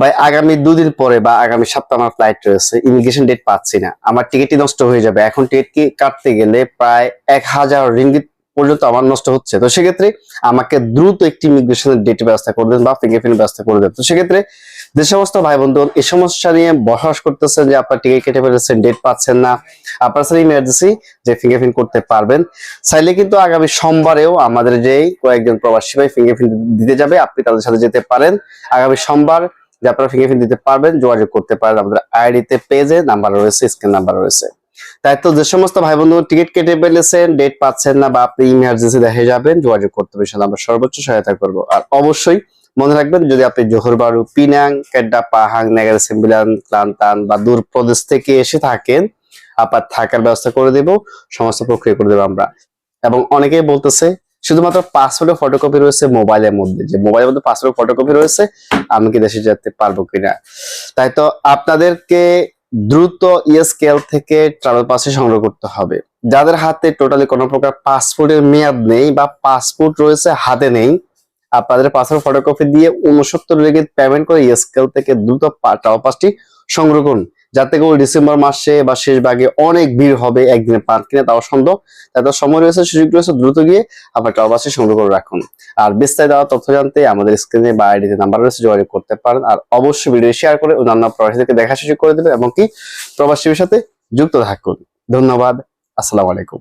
ভাই, আগামী দুদিন পরে বা আগামী সপ্তাহ আমার ফ্লাইট রয়েছে ইমিগ্রেশন ডেট পাচ্ছি না। আমার টিকিটই নষ্ট হয়ে যাবে। এখন টিকিট কি কাটতে গেলে প্রায় এক হাজার রিঙ্গিত পর্যন্ত আমার নষ্ট হচ্ছে। তো সেক্ষেত্রে আমাকে দ্রুত একটি ইমিগ্রেশনের ডেট ব্যবস্থা করে দেন বা ফিঙ্গারপ্রিন্ট ব্যবস্থা করে দেন। তো সেক্ষেত্রে যে সমস্ত ভাই বন্ধু এই সমস্যা নিয়ে বসবাস করতেছেন যে আপনার টিকিট কেটে ফেলেছেন ডেট পাচ্ছেন না, আপনার সাথে ইমার্জেন্সি যে ফিঙ্গারপ্রিন্ট করতে পারবেন, চাইলে কিন্তু আগামী সোমবারেও আমাদের যেই কয়েকজন প্রবাসী ভাই ফিঙ্গারপ্রিন্ট দিতে যাবে, আপনি তাদের সাথে যেতে পারেন। আগামী সোমবার যে আপনারা ফিঙ্গারপ্রিন্ট দিতে পারবেন, যোগাযোগ করতে পারেন আমাদের আইডিতে, পেজে নাম্বার রয়েছে, স্ক্রিন নাম্বার রয়েছে। তাই তো যে সমস্ত ভাই বন্ধু টিকিট কেটে ফেলেছেন ডেট পাচ্ছেন না বা আপনি ইমার্জেন্সি দেখে যাবেন, যোগাযোগ করতে সেটা আমরা সর্বোচ্চ সহায়তা করব। আর অবশ্যই মনে রাখবেন, যদি আপনি জোহর বারু পিনাং, কেড্ডা, পাহাং, নেগার, সিম্বিলান, ক্লান্তান বা দূর প্রদেশ থেকে এসে থাকেন আপনার থাকার ব্যবস্থা করে দেব, সমস্ত প্রক্রিয়া করে দেবো আমরা। এবং অনেকেই বলতেছে শুধুমাত্র পাসপোর্টের ফটোকপি রয়েছে মোবাইলের মধ্যে। যে মোবাইলের মধ্যে পাসপোর্ট ফটোকপি রয়েছে, আমি কি দেশে যেতে পারব কিনা? তাই তো আপনাদেরকে দ্রুত ইএসকেএল থেকে ট্রাভেল পাসে সংগ্রহ করতে হবে। যাদের হাতে টোটালি কোনো প্রকার পাসপোর্টের মেয়াদ নেই বা পাসপোর্ট রয়েছে হাতে নেই, আপনাদের পাসপোর্ট ফটোকপি দিয়ে উনসত্তর রিগিট পেমেন্ট করে ইএসকেএল থেকে দ্রুত ট্রাভেল পাসটি সংগ্রহ করুন। যাতে করে ডিসেম্বর মাসে বা শেষ ভাগে অনেক ভিড় হবে একদিনে পার্ক কিনে তাও সম্ভব তাতে সময় রয়েছে, সুযোগ রয়েছে, দ্রুত গিয়ে আপনার টলবাসে সংগ্রহ করে রাখুন। আর বিস্তারিত তথ্য জানতে আমাদের স্ক্রিনে বা আইডিতে নাম্বার রয়েছে, যোগাযোগ করতে পারেন। আর অবশ্যই ভিডিও শেয়ার করে অন্যান্য প্রবাসীদেরকে দেখা সুযোগ করে দেবেন এবং কি প্রবাসীর সাথে যুক্ত থাকুন। ধন্যবাদ, আসসালামু আলাইকুম।